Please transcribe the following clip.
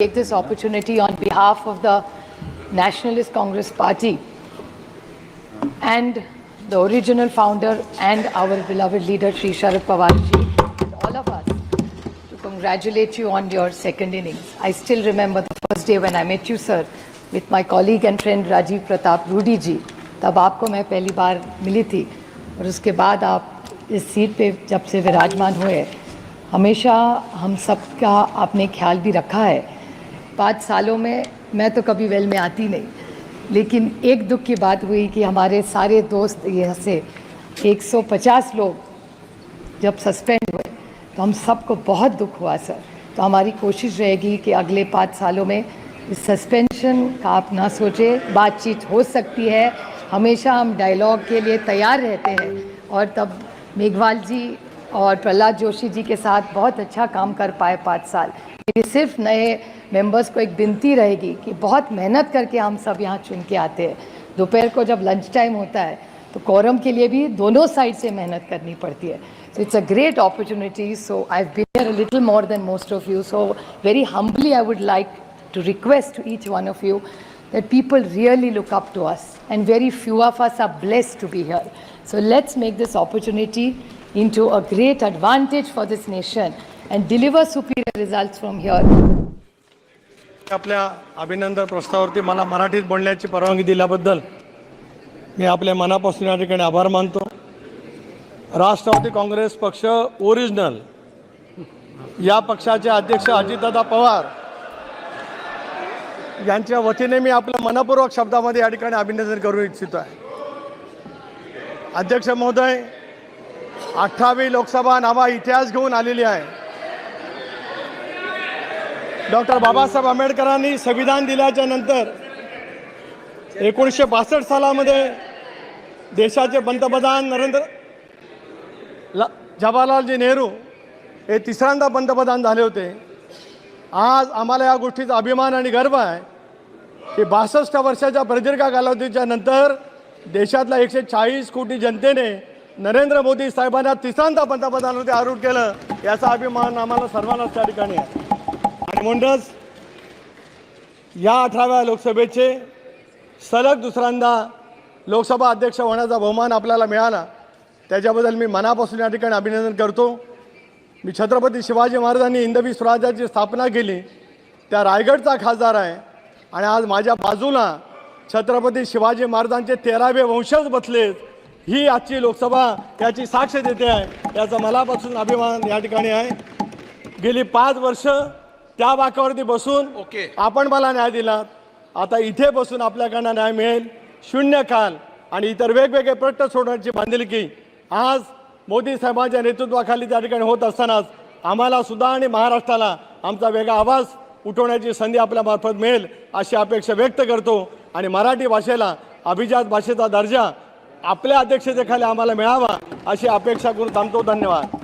take this opportunity on behalf of the Nationalist Congress Party and the original founder and our beloved leader Sri Sharad Pawar ji, and all of us to congratulate you on your second innings. I still remember the first day when I met you, sir, with my colleague and friend Rajiv Pratap Rudy ji. तब आपको मैं पहली बार milli थी और उसके बाद आप इस seat पे जब से विराजमान हुए हमेशा हम सब का आपने ख्याल भी रखा है पाँच सालों में मैं तो कभी वेल में आती नहीं। लेकिन एक दुख की बात हुई कि हमारे सारे दोस्त यहाँ से 150 लोग जब सस्पेंड हुए तो हम सबको बहुत दुख हुआ, सर। तो हमारी कोशिश रहेगी कि अगले पाँच सालों में इस सस्पेंशन का आप ना सोचें। बातचीत हो सकती है। हमेशा हम डायलॉग के लिए तैयार रहते हैं। और तब मेघवाल जी और प्रहलाद जोशी जी के साथ बहुत अच्छा काम कर पाए पाँच साल। ये सिर्फ़ नए मेंबर्स को एक विनती रहेगी कि बहुत मेहनत करके हम सब यहाँ चुन के आते हैं। दोपहर को जब लंच टाइम होता है तो कोरम के लिए भी दोनों साइड से मेहनत करनी पड़ती है। So it's a great opportunity so I have been here a little more than most of you so very humbly I would like request to each one of you that people really look up to us, and very few of us are blessed to be here. So let's make this opportunity into a great advantage for this nation and deliver superior results from here. आपल्या अभिनंदन प्रस्तावावरती मला मराठीत बोलण्याची परवानगी दिल्याबद्दल मी आपल्या मनापासून या ठिकाणी आभार मानतो राष्ट्रवादी काँग्रेस पक्ष ओरिजिनल या पक्षाचे अध्यक्ष अजितदादा पवार यांच्या वतीने मी आपल्या मनपूर्वक शब्दामध्ये या ठिकाणी अभिनंदन करू इच्छितो आहे अध्यक्ष महोदय अठ्ठावी लोकसभा नवा इतिहास घेऊन आलेली आहे. डॉक्टर बाबासाहेब आंबेडकरांनी संविधान दिल्याच्या नंतर एकोणीसशे बासष्ट सालामध्ये देशाचे पंतप्रधान नरेंद्र ला जवाहरलालजी नेहरू हे तिसऱ्यांदा पंतप्रधान झाले होते. आज आम्हाला या गोष्टीचा अभिमान आणि गर्व आहे की बासष्ट वर्षाच्या प्रदीर्घ कालावधीच्या नंतर देशातल्या एकशे चाळीस कोटी जनतेने नरेंद्र मोदी साहेबांना तिसऱ्यांदा पंतप्रधानामध्ये आरोप केलं याचा अभिमान आम्हाला सर्वांनाच त्या ठिकाणी आहे. आणि म्हणूनच या अठराव्या लोकसभेचे सलग दुसऱ्यांदा लोकसभा अध्यक्ष होण्याचा बहुमान आपल्याला मिळाला. त्याच्याबद्दल मी मनापासून या ठिकाणी अभिनंदन करतो. मी छत्रपती शिवाजी महाराजांनी हिंदवी स्वराज्याची स्थापना केली. त्या रायगडचा खासदार आहे. आणि आज माझ्या बाजूला छत्रपती शिवाजी महाराजांचे तेरावे वंशज बसलेत. ही आजची लोकसभा याची साक्ष देते आहे. याचा मलापासून अभिमान या ठिकाणी आहे. गेली पाच वर्ष त्या वाकावरती बसून ओके. आपण मला न्याय दिला आता इथे बसून आपल्याकडनं न्याय मिळेल. शून्य काल आणि इतर वेगवेगळे प्रश्न सोडण्याची बांधिलकी. आज मोदी साहेबांच्या नेतृत्वाखाली त्या ठिकाणी होत असतानाच आम्हाला सुद्धा आणि महाराष्ट्राला आमचा वेगळा आवाज उठवण्याची संधी आपल्या मार्फत मिळेल अशी अपेक्षा व्यक्त करतो. आणि मराठी भाषेला अभिजात भाषेचा दर्जा आपल्या अध्यक्षतेखाली आम्हाला मिळावा अशी अपेक्षा करून थांबतो. धन्यवाद.